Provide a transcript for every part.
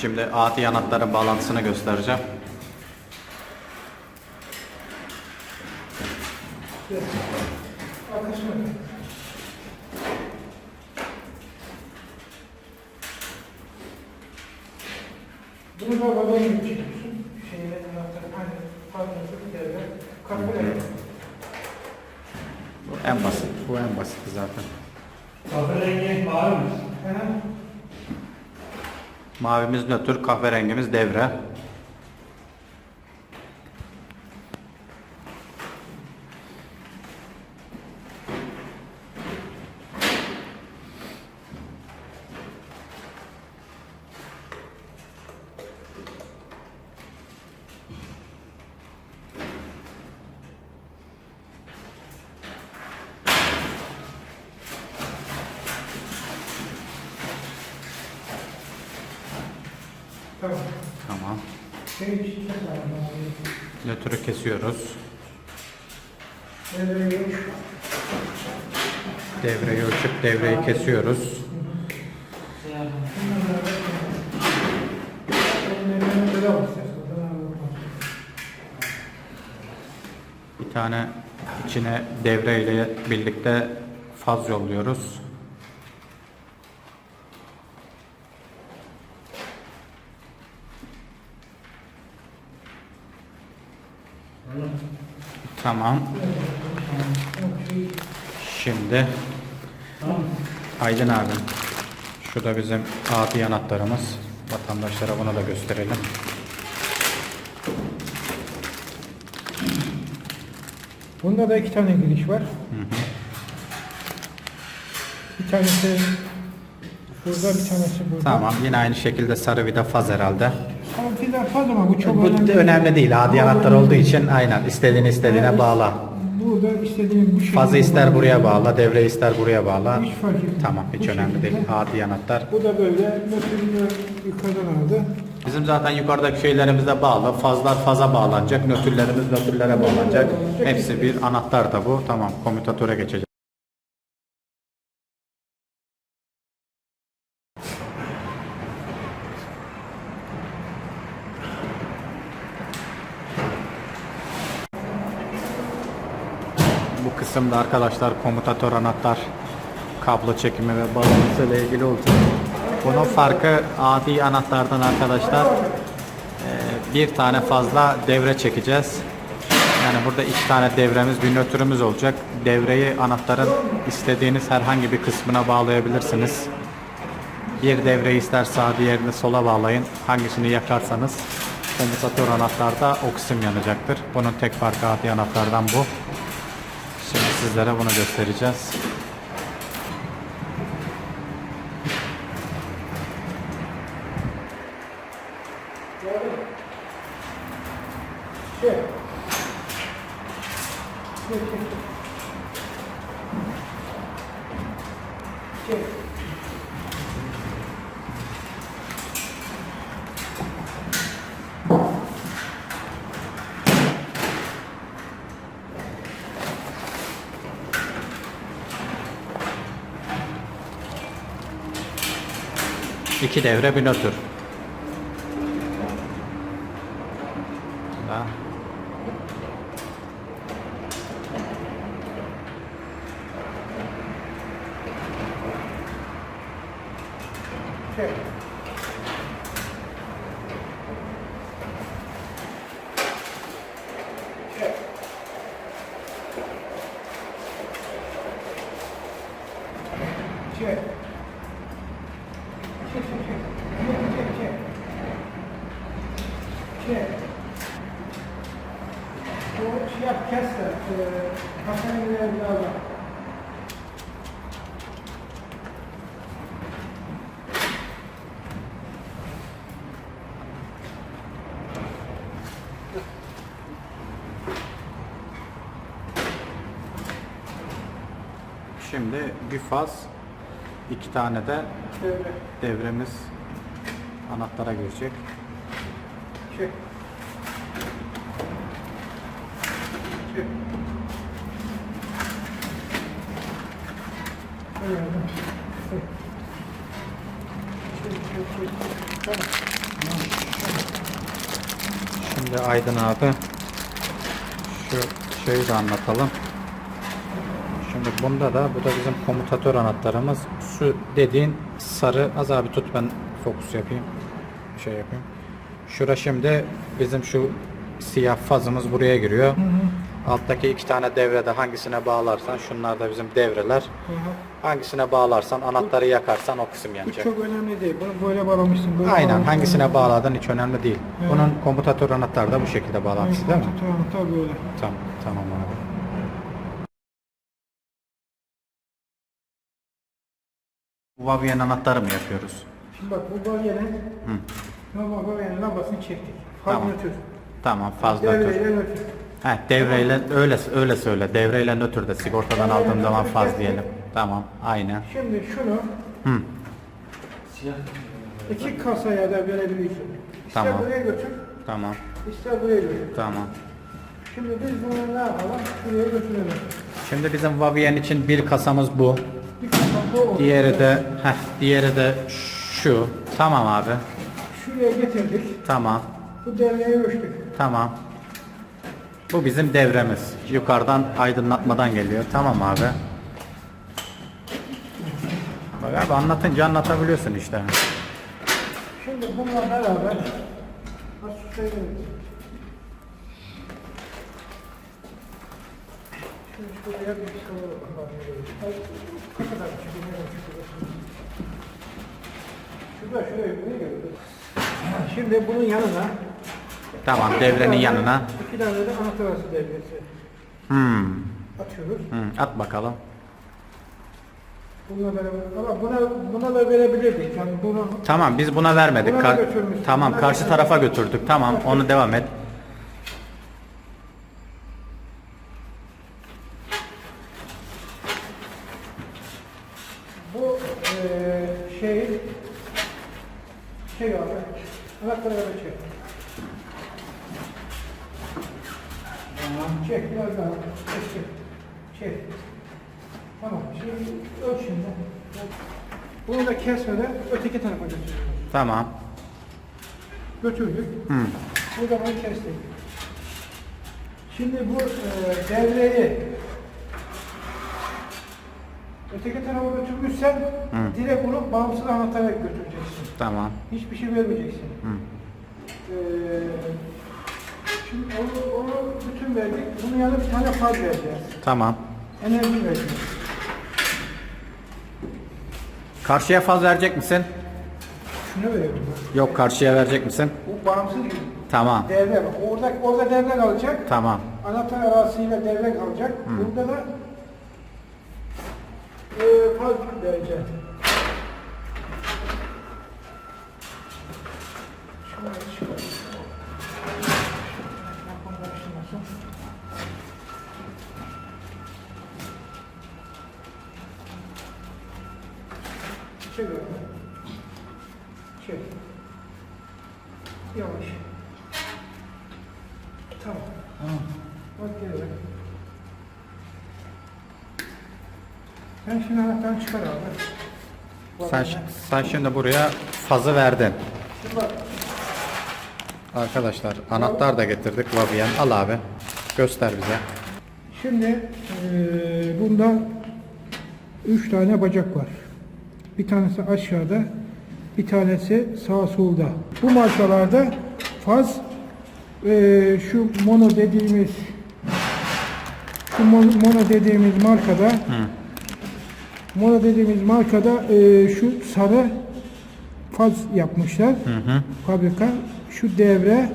Şimdi adi anahtarın bağlantısını göstereceğim. Bunu da babam gibi çekiyorsun. Şeyle anahtarı hani bir yerde. Kapıya. Bu en basit. Bu en basit zaten. Kahverengi var mı? Hı hı. Mavimiz nötr, kahverengimiz devre. Tamam. Çok lazım. Nötrü kesiyoruz. Devreyi ölçüp devreyi kesiyoruz. Bir tane içine devre ile birlikte faz yolluyoruz. Tamam. Şimdi Aydın abi. Şu da bizim adi anahtarımız. Vatandaşlara bunu da gösterelim. Bunda da iki tane giriş var. Bir tanesi şurada, bir tanesi burada. Tamam yine aynı şekilde sarı vida faz herhalde. Ama filan fazla ama bu çok Bu önemli. önemli değil. Adi anahtar olduğu için aynen istediğini istediğine bağla. Burada istediğim bu şekilde. Fazı ister buraya bağla, devre ister buraya bağla. Hiç fark etmez. Tamam hiç Bu önemli değil. şekilde. Adi anahtar. Bu da böyle nötrünü yukarıdan aldı. Bizim zaten yukarıdaki şeylerimiz de bağlı. Fazlar faza bağlanacak, nötrlerimiz nötrlere bağlanacak. Hepsi bir anahtar da bu. Tamam komütatöre geçeceğiz. Bu kısımda arkadaşlar komutatör anahtar kablo çekimi ve bağlantısı ile ilgili olacak. Bunun farkı adi anahtardan arkadaşlar ee, bir tane fazla devre çekeceğiz. Yani burada iki tane devremiz, bir nötrümüz olacak. Devreyi anahtarın istediğiniz herhangi bir kısmına bağlayabilirsiniz. Bir devreyi ister sağa diğerini sola bağlayın. Hangisini yakarsanız komutatör anahtarda o kısım yanacaktır. Bunun tek farkı adi anahtardan bu. Sizlere bunu göstereceğiz. 2 devre bir nötr. Daha. Okay. Masanın ileride al. Şimdi bir faz, iki tane de Devre. devremiz anahtara girecek. Şey. Şey. Öyle. Şey. Şey, şey, şey. Şimdi Aydın abi şu şeyi de anlatalım. Şimdi bunda da bu da bizim komutatör anahtarımız. Şu dediğin sarı az abi tut ben fokus yapayım. Şey yapayım. Şura şimdi bizim şu siyah fazımız buraya giriyor. Alttaki iki tane devrede hangisine bağlarsan şunlar da bizim devreler. Hı hı. Hangisine bağlarsan anahtarı yakarsan o kısım Bu yanacak. çok önemli değil. Bunu böyle bağlamışsın. Böyle Aynen bağlamışsın. hangisine bağladın hiç önemli değil. Evet. Bunun komutatör anahtarı da bu şekilde bağlantısı değil mi? Tamam, tabii öyle. Tamam, tamam abi. Bu Vavien anahtarı mı yapıyoruz? Şimdi bak bu bölgenin normal bölgenin lambasını çektik. Tamam. Fazla Tamam fazla. Devreyle nötr. He, devreyle öyle öyle söyle. Devreyle nötr de sigortadan aldığım zaman faz diyelim. Tamam, aynen. Şimdi şunu Hı. iki kasaya da verebiliyorsun. İster Tamam. buraya götür, Tamam, ister buraya götür. tamam. Şimdi biz bunu ne yapalım? Şuraya götürelim. Şimdi bizim Vavien için bir kasamız bu. Bir kasa bu oldu. Diğeri de heh, diğeri de şu. Tamam abi. Şuraya getirdik. Tamam. Bu devreye ölçtük. Tamam. Bu bizim devremiz. Yukarıdan aydınlatmadan geliyor. Tamam abi. Bak abi anlatınca anlatabiliyorsun işte. Şimdi bununla beraber nasıl söyleyeyim? Şimdi şuraya buraya geldi. Şimdi bunun yanına Tamam devrenin yanına. iki tane de anahtar arası devresi Hmm. atıyoruz. hmm, At bakalım. Bununla beraber ama buna buna da verebilirdik. Yani bunu Tamam biz buna vermedik. Buna da Ka- götürmüşsün. tamam Buna karşı götürmüşsün. tarafa götürdük. Tamam onu devam et. bu eee şey şey abi anahtarı böyle çek. Tamam çek biraz daha çek çek. Çek. Tamam şimdi öl şimdi. Bunu da kesmeden öteki tarafa götürüyoruz. Tamam. Götürdük. Hmm. Burada bunu kestik. Şimdi bu e, devreyi öteki tarafa götürmüşsen Hı. direkt bunu bağımsız anahtara götüreceksin. Tamam. Hiçbir şey vermeyeceksin. Hı. Ee, şimdi onu, onu bütün verdik. Bunun yanına bir tane faz vereceğiz. Tamam. Enerji vereceğiz. Karşıya faz verecek misin? Şunu veriyorum. Yok karşıya verecek misin? Bu bağımsız Tamam. devre. bak. Orada, orada devre kalacak. Tamam. Anahtar arasıyla devre kalacak. Burada da e, faz vereceğim. Öyle. Çek. Yavaş. Tamam. Bak geri. Sen şimdi anahtarını çıkar abi. Sen, sen şimdi buraya fazı verdin. Şimdi bak. Arkadaşlar anahtar da getirdik Vavien. Al abi. Göster bize. Şimdi eee bunda üç tane bacak var. Bir tanesi aşağıda, bir tanesi sağ solda. Bu markalarda faz eee, şu mono dediğimiz şu mon- mono dediğimiz markada mono dediğimiz markada eee, şu sarı faz yapmışlar. Fabrika şu devre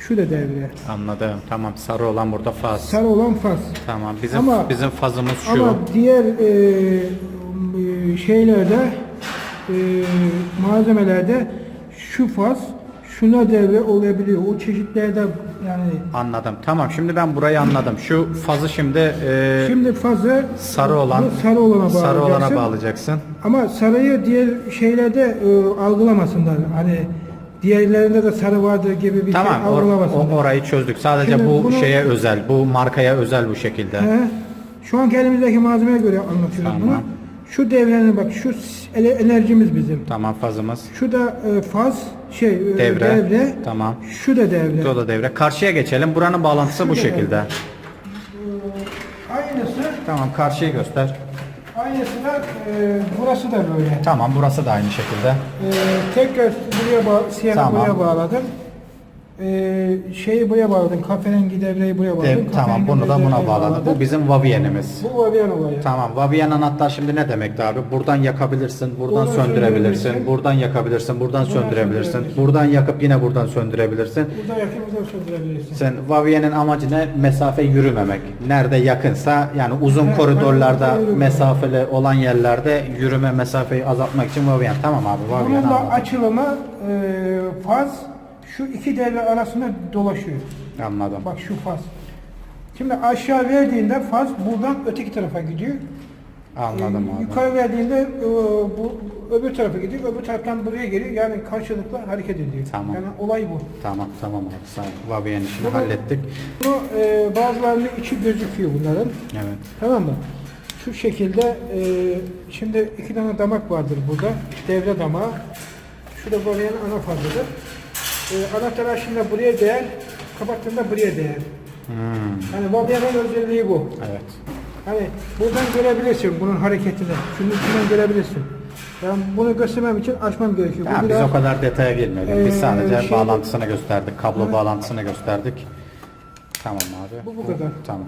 şu da devre. Anladım. Tamam sarı olan burada faz. Sarı olan faz. Tamam. Bizim Ama- bizim fazımız şu. Ama diğer e, e, şeylerde e, malzemelerde şu faz şuna devre olabiliyor. O çeşitlerde yani Anladım. Tamam. Şimdi ben burayı anladım. Şu fazı şimdi e, şimdi fazı sarı olan sarı olana sarı olana bağlayacaksın. Ama sarıyı diğer şeylerde e, algılamasınlar. Hani diğerlerinde de sarı vardır gibi bir Tamam. şey or- algılamasınlar. o- orayı çözdük. Sadece Şimdi bu bunu- şeye özel, bu markaya özel bu şekilde. He. Şu anki elimizdeki malzemeye göre anlatıyoruz Tamam. bunu. Şu devrenin bak şu ele- enerjimiz bizim. Tamam fazımız. Şu da e, faz şey e, Devre. Tamam. Şu da devre. Bu da devre. Karşıya geçelim. Buranın bağlantısı bu Şurada. şekilde. Aynısı Tamam karşıyı göster. aynısı da e, burası da böyle. Tamam burası da aynı şekilde. E, tekrar buraya bağ siyah Tamam. buraya bağladım. E, şeyi buraya bağladım. Kahverengi devreyi buraya bağladım. Dev- tamam bunu da buna bağladık. Bu bizim Vaviyenimiz. Bu Vavian olayı. Tamam. Vaviyen anahtar şimdi ne demekti abi? Buradan yakabilirsin, buradan Buradan söndürebilirsin, söndürebilirsin. buradan yakabilirsin, buradan söndürebilirsin, söndürebilirsin. buradan yakıp yine buradan söndürebilirsin. Burada yakın burada söndürebilirsin. Sen Vaviye'nin amacı ne? Mesafe yürümemek. Nerede yakınsa yani uzun Evet, koridorlarda ben yürüyorum. mesafeli olan yerlerde yürüme mesafeyi azaltmak için Vaviyen. Tamam abi Vaviyen Bunun da açılımı e, faz şu iki devre arasında dolaşıyor. Anladım. Bak şu faz. Şimdi aşağı verdiğinde faz buradan öteki tarafa gidiyor. Anladım Ee, abi. Yukarı verdiğinde e, bu öbür tarafa gidiyor, öbür taraftan buraya geliyor. Yani karşılıklı hareket ediyor. Tamam. Yani olay bu. Tamam tamam abi sağ ol. Vaviyen işini Bunu- hallettik. Bunu e, bazılarının içi gözüküyor bunların. Evet. Tamam mı? Şu şekilde e, şimdi iki tane damak vardır burada. Devre damağı. Şu da ana fazıdır. E, anahtar açtığında buraya değer, kapattığında buraya değer. Hmm, Yani Borea'nın özelliği bu. evet. Hani buradan görebilirsin bunun hareketini. Şunun içinden görebilirsin. Ben bunu göstermem için açmam gerekiyor. Bu Ya biz biraz- o kadar detaya girmedik. Biz Ee, sadece şey- bağlantısını gösterdik. Kablo bağlantısını gösterdik. Tamam abi. Bu bu kadar. Tamam.